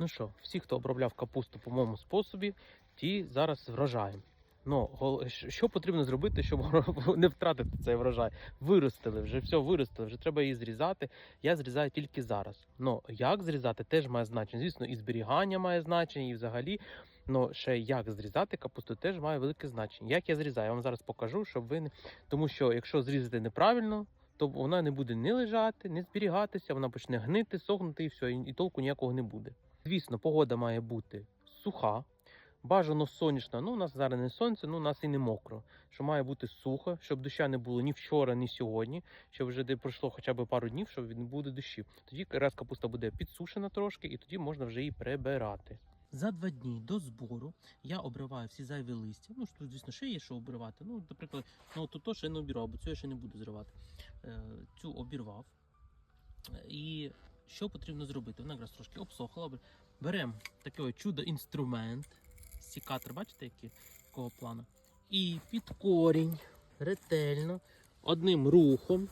Ну що, всі, хто обробляв капусту по моєму способі, ті зараз врожаєм. Ну, що потрібно зробити, щоб не втратити цей врожай? Виростили, вже все виростили, вже треба її зрізати. Я зрізаю тільки зараз. Ну, як зрізати, теж має значення. Звісно, і зберігання має значення, і взагалі. Ну, ще як зрізати капусту теж має велике значення. Як я зрізаю, я вам зараз покажу, щоб ви не. Тому що якщо зрізати неправильно, то вона не буде ні лежати, ні зберігатися, вона почне гнити, сохнути і все, і толку ніякого не буде. Звісно, погода має бути суха, бажано сонячна. Ну, у нас зараз не сонце, ну у нас і не мокро. Що має бути сухо, щоб доща не було ні вчора, ні сьогодні, щоб вже де пройшло хоча б пару днів, щоб не буде дощів. Тоді якраз капуста буде підсушена трошки, і тоді можна вже її прибирати. За два дні до збору я обриваю всі зайві листя. Ну, тут, звісно, ще є що обривати. Ну, наприклад, ну тут то ще не обірвав, бо цього я ще не буду зривати. Е, цю обірвав. Е, І що потрібно зробити? Вона якраз трошки обсохла. Беремо такий чудо-інструмент. Сікатор, бачите, який, якого плану. І під корінь ретельно, одним рухом.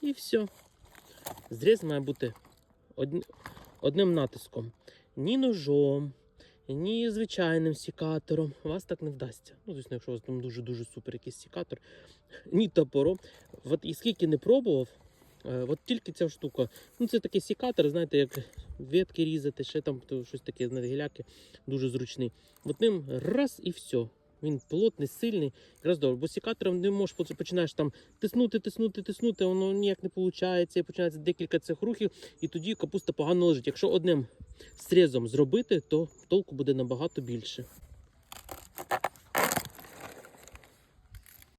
І все. Зріз має бути одним натиском. Ні ножом, ні звичайним сікатором. Вас так не вдасться. Ну, звісно, якщо у вас там дуже-дуже супер якийсь сікатор, ні топором. От і скільки не пробував, е, от тільки ця штука. Ну, це такий сікатор, знаєте, як ветки різати, ще там щось таке, гіляки, дуже зручний. От ним раз і все. Він плотний, сильний, якраз добре. Бо сікатором не можеш поч- починаєш там тиснути, тиснути, тиснути, воно ніяк не виходить, і починається декілька цих рухів, і тоді капуста погано лежить. Якщо одним срізом зробити, то толку буде набагато більше.